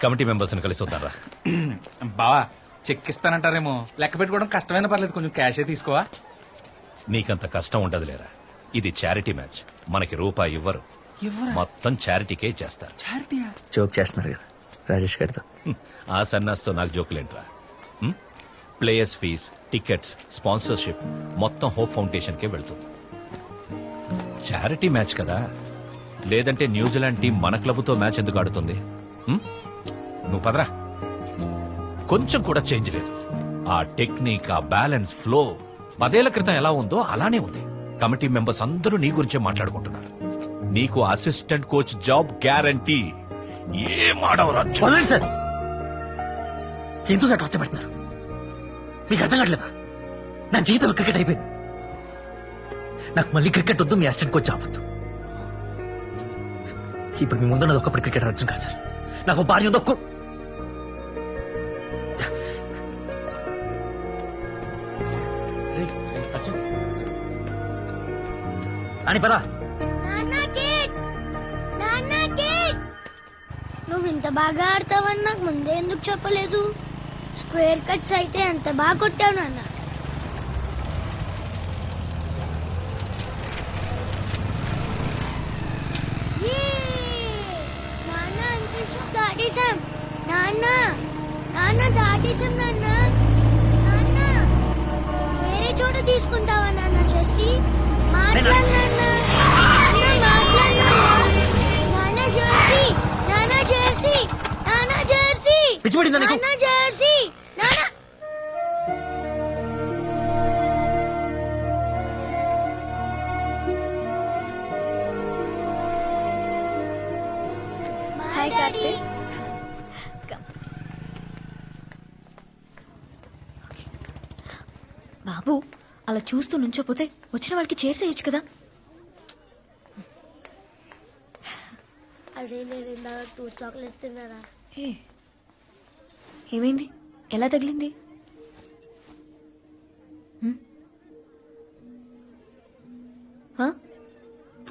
Committee మెంబర్స్ని కలిసి వద్దారా బావా చెక్ ఇస్తానంటారేమో లెక్క పెట్టుకోవడం కష్టమైన పర్లేదు కొంచెం క్యాషే తీసుకోవా నీకంత కష్టం ఉండదు లేరా ఇది చారిటీ మ్యాచ్ మనకి రూపాయి ఇవ్వరు మొత్తం చారిటీకే చేస్తారు చారిటీ జోక్ చేస్తున్నారు కదా రాజేష్ గారితో ఆ సన్నాస్తో నాకు జోకులేంట్రా ప్లేయర్స్ ఫీజ్ టికెట్స్ స్పాన్సర్షిప్ మొత్తం హోప్ ఫౌండేషన్కే వెళ్తుంది చారిటీ మ్యాచ్ కదా లేదంటే న్యూజిలాండ్ టీం మన క్లబ్తో మ్యాచ్ ఎందుకు ఆడుతుంది నువ్వు పదరా కొంచెం కూడా చేంజ్ లేదు ఆ టెక్నిక్ ఆ బ్యాలెన్స్ ఫ్లో పదేళ్ల క్రితం ఎలా ఉందో అలానే ఉంది కమిటీ మెంబర్స్ అందరూ నీ గురించే మాట్లాడుకుంటున్నారు నీకు అసిస్టెంట్ కోచ్ జాబ్ గ్యారంటీ ఏం ఆడవరా చూడండి సార్ ఎందుకు సార్ టార్చర్ మీకు అర్థం కావట్లేదా నా జీవితంలో క్రికెట్ అయిపోయింది నాకు మళ్ళీ క్రికెట్ వద్దు మీ అసిస్టెంట్ కోచ్ ఆపొద్దు ఇప్పుడు మీ ముందున్నది ఒకప్పుడు క్రికెట్ అర్జున్ కాదు సార్ నాకు భార్య దొక్కు అని పదా నువ్వు ఇంత బాగా ఆడతావని నాకు ముందే ఎందుకు చెప్పలేదు స్క్వేర్ కట్స్ అయితే ఎంత బాగా కొట్టావు నాన్న నాన్న వేరే చోట తీసుకుంటావా నాన్న చేసి మాట్లాడు నాన్న బాబు అలా చూస్తూ నుంచోపోతే వచ్చిన వాళ్ళకి చైర్స్ వేయచ్చు కదా టూ చాక్లెట్స్ తిన్నారా ఏమైంది ఎలా తగిలింది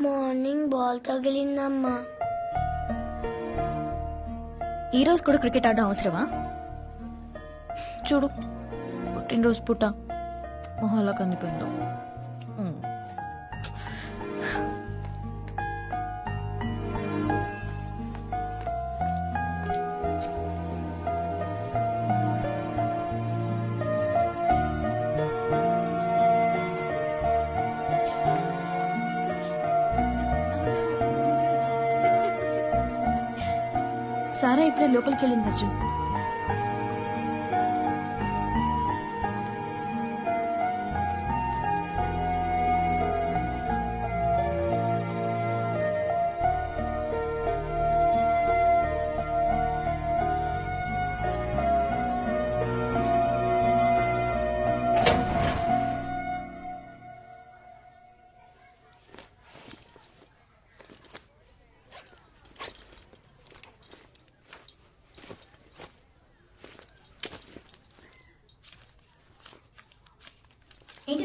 మార్నింగ్ బాల్ తగిలిందమ్మా ఈ రోజు కూడా క్రికెట్ ఆడడం అవసరమా చూడు పుట్టినరోజు పుట్ట ni Pendo. కందిపోయిందో సారా ఇప్పుడే లోపలికి వెళ్ళింది అర్జున్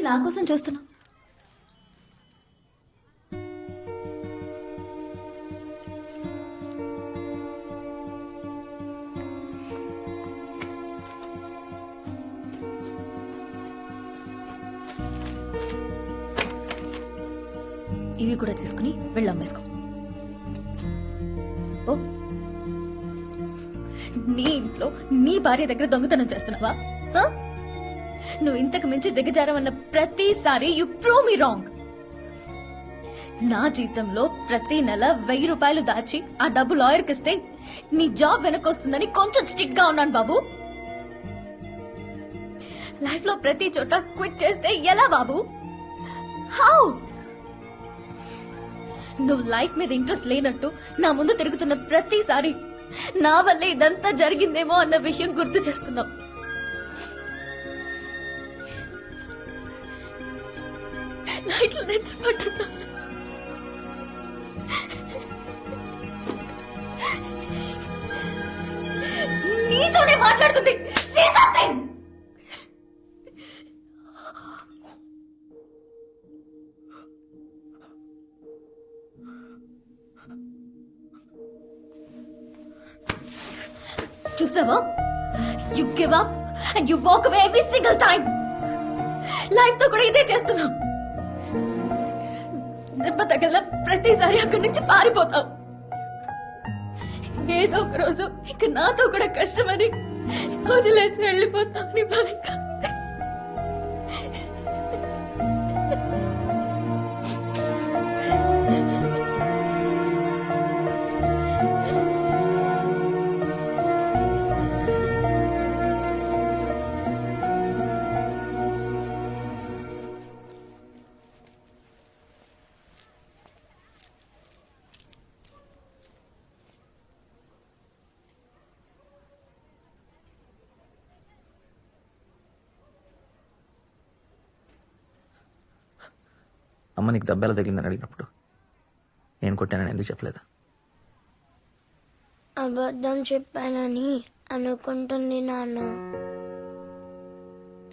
నా కోసం చూస్తున్నావు ఇవి కూడా తీసుకుని వెళ్ళి అమ్మేసుకో ఓ నీ ఇంట్లో నీ భార్య దగ్గర దొంగతనం చేస్తున్నావా నువ్వు ఇంతకు మించి దిగజారమన్న ప్రతిసారి యు ప్రూవ్ మీ రాంగ్ నా జీతంలో ప్రతి నెల వెయ్యి రూపాయలు దాచి ఆ డబ్బు లాయర్కి ఇస్తే నీ జాబ్ వెనకొస్తుందని కొంచెం స్ట్రిక్ట్ గా ఉన్నాను బాబు లైఫ్ లో ప్రతి చోట క్విట్ చేస్తే ఎలా బాబు హౌ నువ్వు లైఫ్ మీద ఇంట్రెస్ట్ లేనట్టు నా ముందు తిరుగుతున్న ప్రతిసారి నా వల్ల ఇదంతా జరిగిందేమో అన్న విషయం గుర్తు చేస్తున్నావు ఇట్లా నిద్రపడ్డా నీతోనే మాట్లాడుతుంది సీ సంథింగ్ చూసావా you give up and you walk away every single time life తో కూడా ఇదే చేస్తున్నాం దెబ్బ తగల ప్రతిసారి అక్కడి నుంచి పారిపోతావు ఏదో ఒక రోజు ఇక నాతో కూడా కష్టమని వదిలేసి వెళ్ళిపోతావు నీ భయంకర అమ్మ నీకు దెబ్బ ఎలా తగిలిందని అడిగినప్పుడు నేను కొట్టానని ఎందుకు చెప్పలేదు అబద్ధం చెప్పానని అనుకుంటుంది నాన్న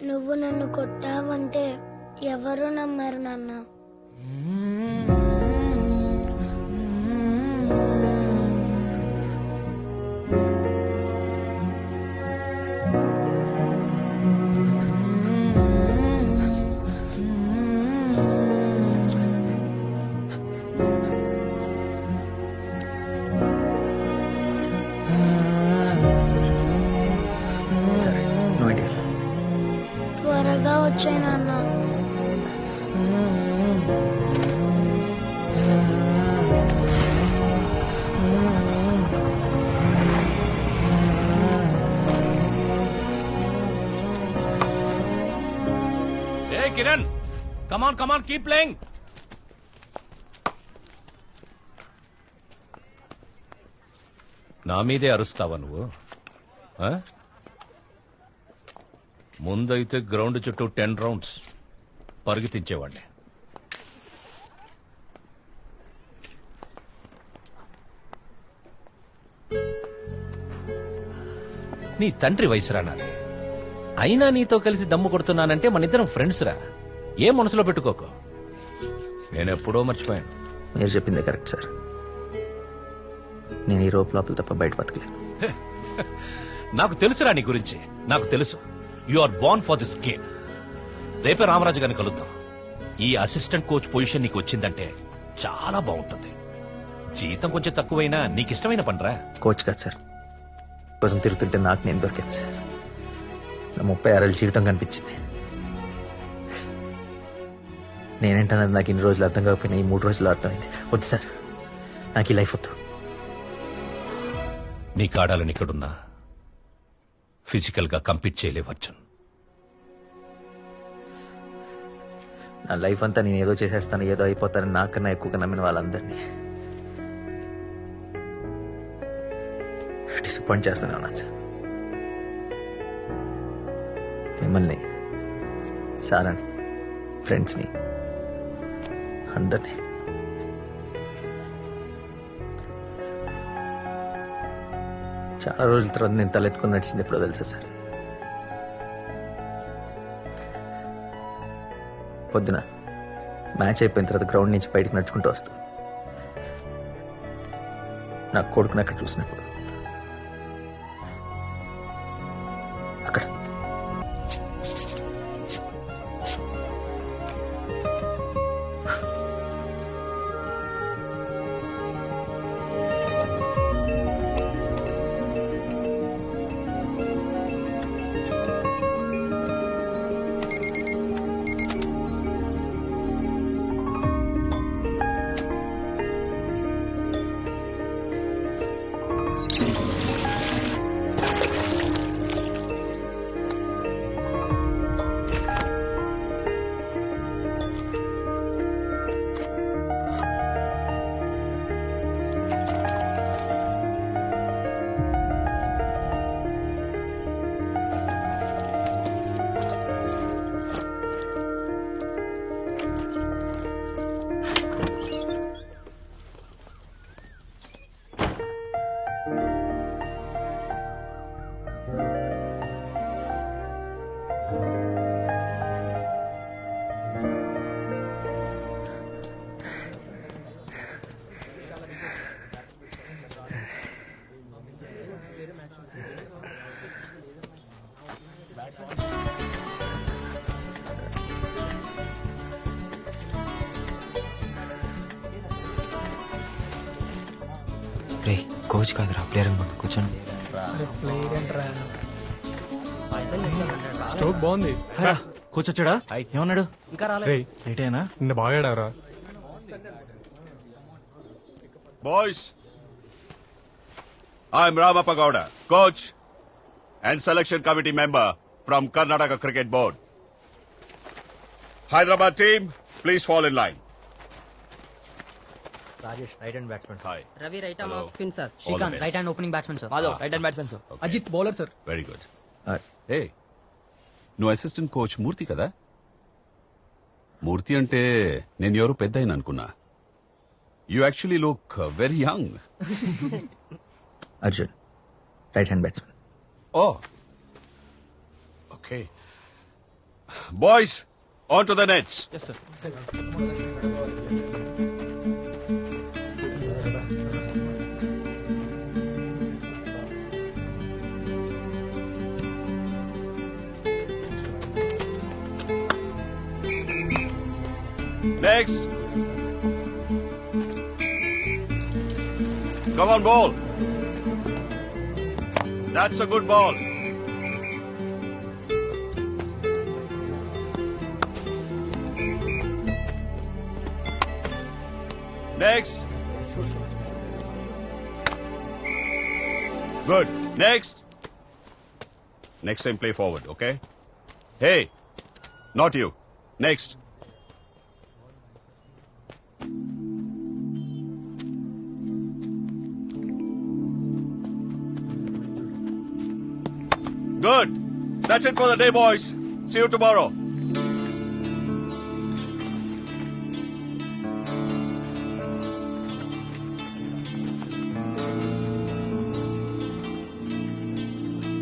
నువ్వు నన్ను కొట్టావంటే ఎవరు నమ్మారు నాన్న ఏ Kiran come on come on keep playing నా మీదే అరుస్తావా నువ్వు ముందైతే గ్రౌండ్ చుట్టూ టెన్ రౌండ్స్ పరిగెత్తించేవాడిని నీ తండ్రి వయసురా నాది అయినా నీతో కలిసి దమ్ము కొడుతున్నానంటే మన ఇద్దరం ఫ్రెండ్స్ రా ఏ మనసులో పెట్టుకోకు నేనెప్పుడో మర్చిపోయాను మీరు చెప్పింది కరెక్ట్ సార్ నేను ఈ రోపు లోపల తప్ప బయట బతకలేను నాకు తెలుసురా నీ గురించి నాకు తెలుసు you are born for this game రేపే రామరాజు గారిని కలుద్దాం ఈ అసిస్టెంట్ కోచ్ పొజిషన్ నీకు వచ్చిందంటే చాలా బాగుంటుంది జీతం కొంచెం తక్కువైనా నీకు ఇష్టమైన పనిరా కోచ్ కాదు సార్ కోసం తిరుగుతుంటే నాకు నేను దొరికాను సార్ నా ముప్పై ఆరేళ్ళ జీవితం కనిపించింది నేనేంటన్నది నాకు ఇన్ని రోజులు అర్థం కాకపోయినా ఈ మూడు రోజులు అర్థమైంది వద్దు సార్ నాకు ఈ లైఫ్ వద్దు నీ కాడాలని ఇక్కడున్నా ఫిజికల్గా కంప్లీట్ చేయలేవు అర్జున్ నా లైఫ్ అంతా నేను ఏదో చేసేస్తాను ఏదో అయిపోతాను నాకన్నా ఎక్కువగా నమ్మిన వాళ్ళందరినీ డిసప్పాయింట్ చేస్తున్నాను మిమ్మల్ని సారని ఫ్రెండ్స్ని అందరినీ చాలా రోజుల తర్వాత నేను తలెత్తుకుని నడిచింది ఎప్పుడో తెలుసా సార్ పొద్దున మ్యాచ్ అయిపోయిన తర్వాత గ్రౌండ్ నుంచి బయటకు నడుచుకుంటూ వస్తాను నా కొడుకుని అక్కడ చూసినప్పుడు కోచ్ కాదురా ప్లేయర్ అనుకున్నా కూర్చోండి స్ట్రోక్ బాగుంది కూర్చొచ్చాడా ఏమన్నాడు రేయ్ లేట్ అయినా నిన్న బాగా ఆడారా boys I'm Ramappa Gowda coach and selection committee member from Karnataka cricket board Hyderabad team please follow in line Rajesh right hand batsmen hi Ravi right hand off spin sir Srikanth right hand opening batsmen sir Madhav right hand batsmen sir Okay. Ajith bowler sir very good ఏ నువ్వు assistant coach Murthy కదా మూర్తి అంటే నేను ఎవరు పెద్ద అయిన అనుకున్నా you actually look very young Arjun right hand batsmen oh okay boys on to the nets yes sir Next. Come on, ball. That's a good ball. Next. Good. Next. Next time play forward, okay? Hey, not you. Next. Good. That's it for the day, boys. See you tomorrow.